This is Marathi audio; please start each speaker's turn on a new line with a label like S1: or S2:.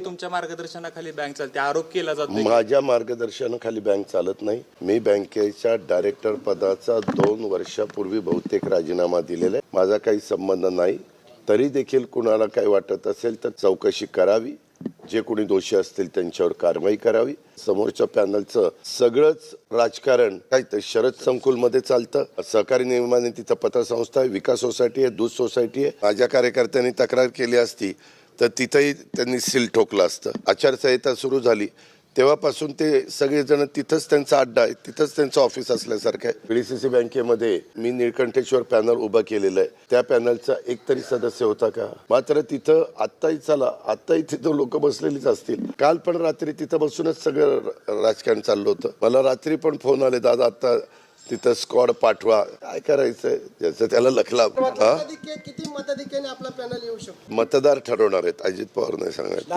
S1: तुमच्या मार्गदर्शनाखाली बँक चालते? आरोप केला जातो
S2: माझ्या मार्गदर्शनाखाली बँक चालत नाही. मी बँकेच्या डायरेक्टर पदाचा दोन वर्षापूर्वी बहुतेक राजीनामा दिलेला आहे. माझा काही संबंध नाही. तरी देखील कुणाला काही वाटत असेल तर चौकशी करावी. जे कोणी दोषी असतील त्यांच्यावर कारवाई करावी. समोरच्या पॅनलचं सगळंच राजकारण काय तर शरद संकुलमध्ये चालतं. सहकारी नियमाने तिथं पतसंस्था आहे. विकास सोसायटी आहे. दूध सोसायटी आहे. माझ्या कार्यकर्त्यांनी तक्रार केली असती. तर तिथंही त्यांनी सील ठोकलं असतं. आचारसंहिता सुरू झाली. तेव्हापासून ते सगळेजण तिथंच त्यांचा अड्डा आहे. तिथंच त्यांचं ऑफिस असल्यासारखं आहे. पीडीसीसी बँकेमध्ये मी निळकंठेश्वर पॅनल उभं केलेलं आहे. त्या पॅनलचा एक तरी सदस्य होता का? मात्र तिथं आत्ताही चला. आत्ताही तिथं लोक बसलेलीच असतील. काल पण रात्री तिथं बसूनच सगळं राजकारण चाललं होतं. मला रात्री पण फोन आले दादा आता तिथं स्क्वॉड पाठवा. काय करायचंय? ज्याचं त्याला लखला हा?
S3: किती मताधिक्याने आपला पॅनल येऊ शकतो?
S2: मतदार ठरवणार आहेत. अजित पवार नाही सांगायचं